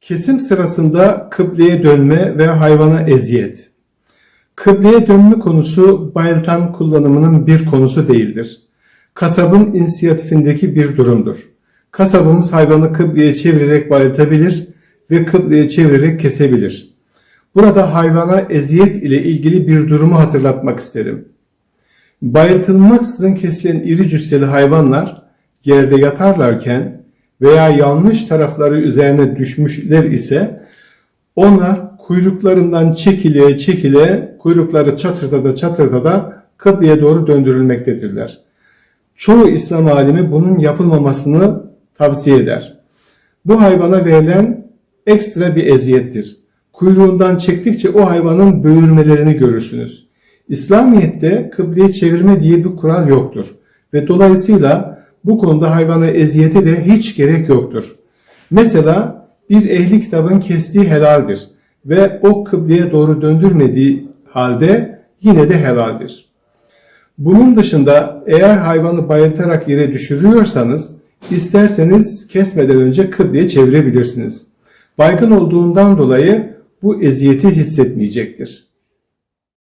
Kesim sırasında kıbleye dönme ve hayvana eziyet. Kıbleye dönme konusu bayıltan kullanımının bir konusu değildir. Kasabın inisiyatifindeki bir durumdur. Kasabımız hayvanı kıbleye çevirerek bayıltabilir ve kıbleye çevirerek kesebilir. Burada hayvana eziyet ile ilgili bir durumu hatırlatmak isterim. Bayıltılmaksızın kesilen iri cüsseli hayvanlar yerde yatarlarken veya yanlış tarafları üzerine düşmüşler ise onlar kuyruklarından çekile çekile kuyrukları çatırda da çatırda da kıbleye doğru döndürülmektedirler. Çoğu İslam alimi bunun yapılmamasını tavsiye eder. Bu hayvana verilen ekstra bir eziyettir. Kuyruğundan çektikçe o hayvanın böğürmelerini görürsünüz. İslamiyet'te kıbleye çevirme diye bir kural yoktur ve dolayısıyla bu konuda hayvana eziyete de hiç gerek yoktur. Mesela bir ehli kitabın kestiği helaldir ve o kıbleye doğru döndürmediği halde yine de helaldir. Bunun dışında eğer hayvanı bayıltarak yere düşürüyorsanız isterseniz kesmeden önce kıbleye çevirebilirsiniz. Baygın olduğundan dolayı bu eziyeti hissetmeyecektir.